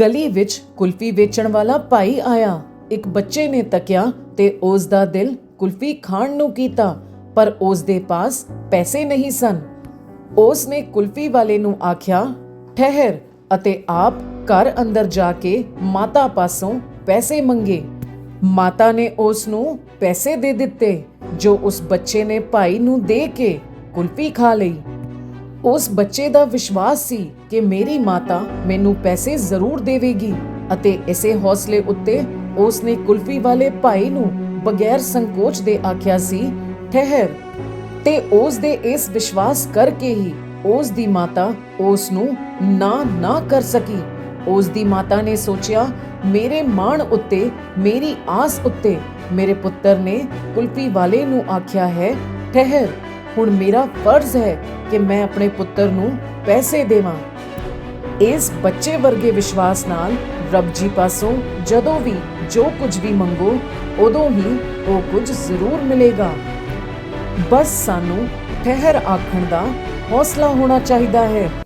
ਗਲੀ ਵਿੱਚ ਕੁਲਫੀ ਵੇਚਣ ਵਾਲਾ ਭਾਈ ਆਇਆ। ਇੱਕ ਬੱਚੇ ਨੇ ਤੱਕਿਆ ਤੇ ਉਸ ਦਾ ਦਿਲ ਕੁਲਫੀ ਖਾਣ ਨੂੰ ਕੀਤਾ, ਪਰ ਉਸ ਦੇ ਪਾਸ ਪੈਸੇ ਨਹੀਂ ਸਨ। ਉਸ ਨੇ ਕੁਲਫੀ ਵਾਲੇ ਨੂੰ ਆਖਿਆ, ਠਹਿਰ ਅਤੇ ਆਪ ਘਰ ਅੰਦਰ ਜਾ ਕੇ ਮਾਤਾ ਪਾਸੋਂ ਪੈਸੇ ਮੰਗੇ। ਮਾਤਾ ਨੇ ਉਸ ਨੂੰ ਪੈਸੇ ਦੇ ਦਿੱਤੇ, ਜੋ ਉਸ ਬੱਚੇ ਨੇ ਭਾਈ ਨੂੰ ਦੇ ਕੇ ਕੁਲਫੀ ਖਾ ਲਈ। ਉਸ ਬੱਚੇ ਦਾ ਵਿਸ਼ਵਾਸ ਸੀ ਕਿ ਮੇਰੀ ਮਾਤਾ ਮੈਨੂੰ ਪੈਸੇ ਜ਼ਰੂਰ ਦੇਵੇਗੀ ਅਤੇ ਇਸੇ ਹੌਸਲੇ ਉੱਤੇ ਉਸ ਨੇ ਕੁਲਫੀ ਵਾਲੇ ਭਾਈ ਨੂੰ ਬਗੈਰ ਸੰਕੋਚ ਦੇ ਆਖਿਆ ਸੀ, ਠਹਿਰ। ਤੇ ਉਸ ਦੇ ਇਸ ਵਿਸ਼ਵਾਸ ਕਰਕੇ ਹੀ ਉਸ ਦੀ ਮਾਤਾ ਉਸ ਨੂੰ ਨਾ ਨਾ ਕਰ ਸਕੀ। ਉਸ ਦੀ ਮਾਤਾ ਨੇ ਸੋਚਿਆ, ਮੇਰੇ ਮਾਣ ਉੱਤੇ, ਮੇਰੀ ਆਸ ਉੱਤੇ ਮੇਰੇ ਪੁੱਤਰ ਨੇ ਕੁਲਫੀ ਵਾਲੇ ਨੂੰ ਆਖਿਆ ਹੈ, ਠਹਿਰ। ਹੁਣ ਮੇਰਾ ਫਰਜ਼ ਹੈ ਕਿ ਮੈਂ ਆਪਣੇ ਪੁੱਤਰ ਨੂੰ ਪੈਸੇ ਦੇਵਾਂ। ਇਸ ਬੱਚੇ ਵਰਗੇ ਵਿਸ਼ਵਾਸ ਨਾਲ ਰੱਬ ਜੀ ਪਾਸੋਂ ਜਦੋਂ ਵੀ ਜੋ ਕੁਝ ਵੀ ਮੰਗੋ, ਉਦੋਂ ਹੀ ਉਹ ਕੁਝ ਜ਼ਰੂਰ ਮਿਲੇਗਾ। ਬਸ ਸਾਨੂੰ ਠਹਿਰ ਆਖਣ ਦਾ ਹੌਸਲਾ ਹੋਣਾ ਚਾਹੀਦਾ ਹੈ।